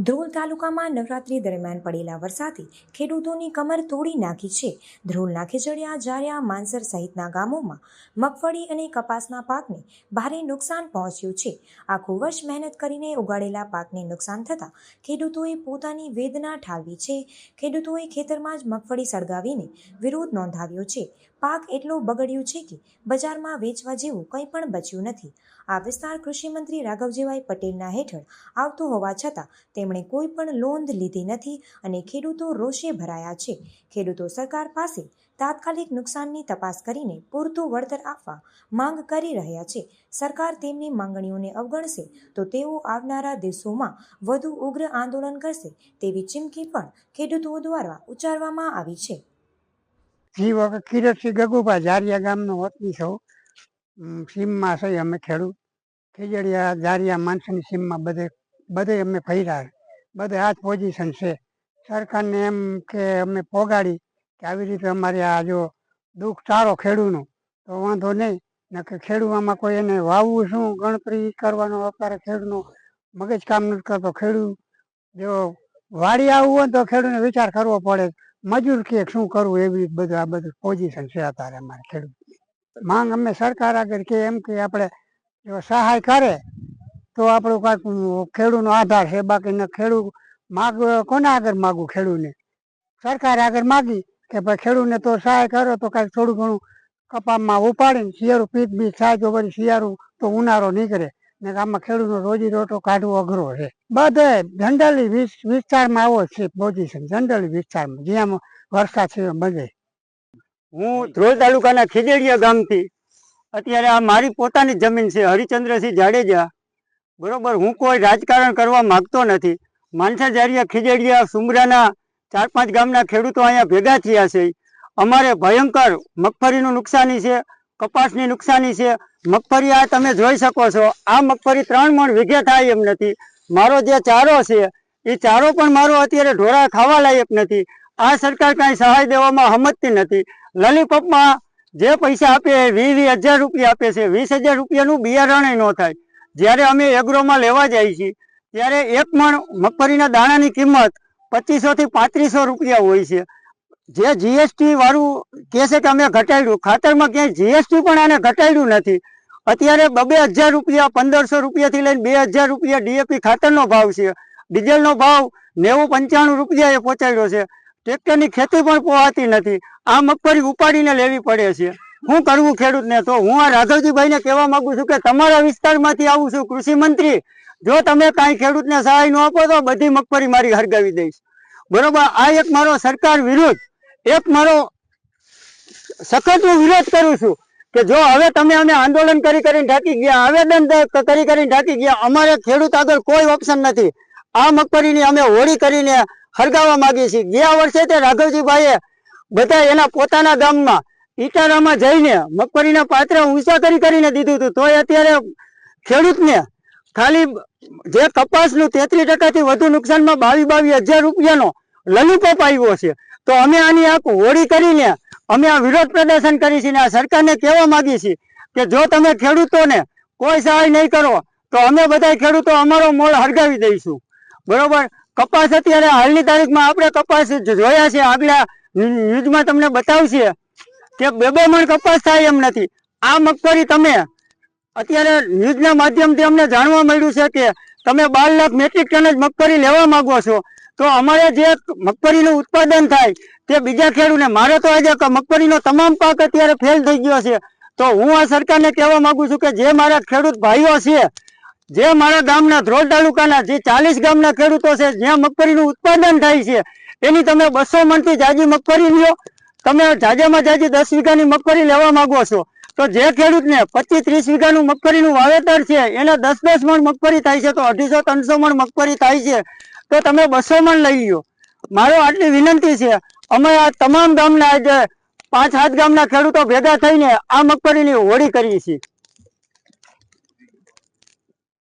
ધ્રોલ તાલુકામાં નવરાત્રી દરમિયાન પડેલા વરસાદે ખેડૂતોની કમર તોડી નાખી છે. ધ્રોલના ખીચડિયા જારિયા માનસર સહિતના ગામોમાં મગફળી અને કપાસના પાકને ભારે નુકસાન પહોંચ્યું છે. આખું વર્ષ મહેનત કરીને ઉગાડેલા પાકને નુકસાન થતાં ખેડૂતોએ પોતાની વેદના ઠાલવી છે. ખેડૂતોએ ખેતરમાં જ મગફળી સળગાવીને વિરોધ નોંધાવ્યો છે. પાક એટલો બગડ્યો છે કે બજારમાં વેચવા જેવું કંઈ પણ બચ્યું નથી. આ વિસ્તાર કૃષિમંત્રી રાઘવજીભાઈ પટેલના હેઠળ આવતો હોવા છતાં તેમણે કોઈ પણ લોંધ લીધી નથી અને ખેડૂતો રોષે ભરાયા છે. ખેડૂતો સરકાર પાસે તાત્કાલિક નુકસાનની તપાસ કરીને પૂરતું વળતર આપવા માંગ કરી રહ્યા છે. સરકાર તેમની માંગણીઓને અવગણશે તો તેઓ આવનારા દિવસોમાં વધુ ઉગ્ર આંદોલન કરશે તેવી ચીમકી પણ ખેડૂતો દ્વારા ઉચ્ચારવામાં આવી છે. જી વખત કિરતસિંહ ગગુભા જારિયા ગામનો વતની છું. સીમમાં છે, અમે ખેડૂત. ખીજડીયા, જારિયા માણસની સીમમાં બધે બધે અમે ફર્યા. બધે આ જ પોઝિશન છે. સરકારને એમ કે અમે પોગાડી કે આવી રીતે અમારે આ જો દુઃખ સારો ખેડૂનો, તો વાંધો નહીં. ને કે ખેડૂવામાં કોઈ એને વાવવું શું, ગણતરી કરવાનો અત્યારે ખેડૂનો મગજ કામ નથી કરતો. ખેડૂત જો વાડી આવવું હોય તો ખેડૂતને વિચાર કરવો પડે. મજૂર કે શું કરવું એવી બધું આ બધું પોઝિશન છે અત્યારે અમારે ખેડૂત માંગ અમે સરકાર આગળ કે એમ કે આપણે જો સહાય કરે તો આપણું કાંઈક ખેડૂતનો આધાર છે બાકી ન ખેડૂત માગ, કોના આગળ માગું ખેડૂતને? સરકાર આગળ માગી કે ભાઈ ખેડૂતને તો સહાય કરો તો કાંઈક થોડું ઘણું કપામાં ઉપાડીને શિયાળું પીક બી થાય તો પછી શિયાળું તો ઉનાળો નીકળે. ને આમાં ખેડૂતનો રોજી રોટો કાઢવો અઘરો છે. બધે જનરલી વિસ્તારમાં આવો છે પોઝિશન જનરલી વિસ્તારમાં જ્યાં વરસાદ છે બધે. હું ધ્રોલ તાલુકાના ખીજડીયા ગામથી અત્યારે આ મારી પોતાની જમીન છે હરિચંદ્રસિંહ જાડેજા. બરોબર હું કોઈ રાજકારણ કરવા માંગતો નથી. માનસા જારિયા ખીજડીયા સુમરાના ચાર પાંચ ગામના ખેડૂતો અહીંયા ભેગા થયા છે. અમારે ભયંકર મગફળીનું નુકસાની છે કપાસની નુકસાની છે. મગફળી આ તમે જોઈ શકો છો. આ મગફળી ત્રણ મણ વીઘે થાય એમ નથી. મારો જે ચારો છે, એ ચારો પણ મારો અત્યારે ઢોરા ખાવા લાયક નથી. આ સરકાર કાંઈ સહાય દેવામાં હમતતી નથી. લલીપોપમાં જે પૈસા આપે એ વીસ વીસ હજાર રૂપિયા આપે છે. વીસ હજાર રૂપિયાનું બિયારણય ન થાય. જ્યારે અમે એગ્રોમાં લેવા જઈએ છીએ, ત્યારે એક મણ મગફળીના દાણાની કિંમત પચીસો થી પાંત્રીસો રૂપિયા હોય છે. જે જીએસટી વાળું કહે છે કે અમે ઘટાડ્યું ખાતરમાં ક્યાંય જીએસટી પણ આને ઘટાડ્યું નથી. અત્યારે બબે હજાર રૂપિયા, પંદરસો રૂપિયાથી લઈને બે હજાર રૂપિયા ડીએપી ખાતરનો ભાવ છે. ડીઝલનો ભાવ નેવું પંચાણું રૂપિયા એ પહોંચાડ્યો છે. ટ્રેક્ટરની ખેતી પણ પોહાતી નથી. આ મગફળી ઉપાડીને લેવી પડે છે. હું કરવું ખેડૂતને તો હું આ રાઘવજીભાઈને કહેવા માંગુ છું કે તમારા વિસ્તારમાંથી આવું છું, કૃષિ મંત્રી. જો તમે કાંઈ ખેડૂતને સહાય ન આપો તો બધી મગફળી મારી હરગાવી દઈશ. બરોબર? આ એક મારો સરકાર વિરુદ્ધ એક મારો સખત હું વિરોધ કરું છું કે જો હવે તમે અમે આંદોલન કરી કરીને ઢાંકી ગયા, આવેદન કરી કરીને ઢાંકી ગયા, અમારે ખેડૂત આગળ કોઈ ઓપ્શન નથી. આ મગફળીની અમે હોળી કરીને હરગાવવા માંગીએ છીએ. ગયા વર્ષે તે રાઘવજીભાઈએ બધા એના પોતાના ગામમાં ઈટારામાં જઈને મગફળીના પાત્ર ઊંચા કરી કરીને દીધું હતું. તોય અત્યારે ખેડૂતને ખાલી જે કપાસનું તેત્રીસ ટકાથી વધુ નુકસાનમાં બાવી બાવી હજાર રૂપિયાનો લલીપોપ આવ્યો છે. તો અમે આની આ હોળી કરીને, અમે આ વિરોધ પ્રદર્શન કરી છીએ આ સરકારને કહેવા માંગીએ છીએ કે જો તમે ખેડૂતોને કોઈ સહાય નહીં કરો, તો અમે બધા ખેડૂતો અમારો મોળ હળગાવી દઈશું. બરોબર? કપાસ અત્યારે હાલની તારીખમાં આપણે કપાસ જોયા છે. આગલા ન્યૂઝમાં તમને બતાવશે કે બે બે મણ કપાસ થાય એમ નથી. આ મગફળી તમે અત્યારે ન્યૂઝના માધ્યમથી અમને જાણવા મળ્યું છે કે તમે બાર લાખ મેટ્રિક ટન જ મગફળી લેવા માંગો છો. તો અમારે જે મગફળીનું ઉત્પાદન થાય તે બીજા ખેડૂતને મારે તો આજે મગફળીનો તમામ પાક અત્યારે ફેલ થઈ ગયો છે. તો હું આ સરકારને કહેવા માંગુ છું કે જે મારા ખેડૂત ભાઈઓ છે, જે મારા ગામના ધ્રોલ તાલુકાના, જે ચાલીસ ગામના ખેડૂતો છે, જ્યાં મગફળીનું ઉત્પાદન થાય છે, એની તમે બસો મણથી જાજી મગફળી લ્યો. તમે જાજામાં જાજી દસ વીઘાની મગફળી લેવા માંગો છો. તો જે ખેડૂતને પચીસ ત્રીસ વીઘાનું મગફળીનું વાવેતર છે, એને દસ દસ મણ મગફળી થાય છે, તો અઢીસો, ત્રણસો મણ મગફળી થાય છે. તો તમે બસો મણ લઈ લ્યો. મારો આટલી વિનંતી છે. અમે આ તમામ ગામના આજે પાંચ સાત ગામના ખેડૂતો ભેગા થઈને આ મગફળીની હોળી કરીએ છીએ.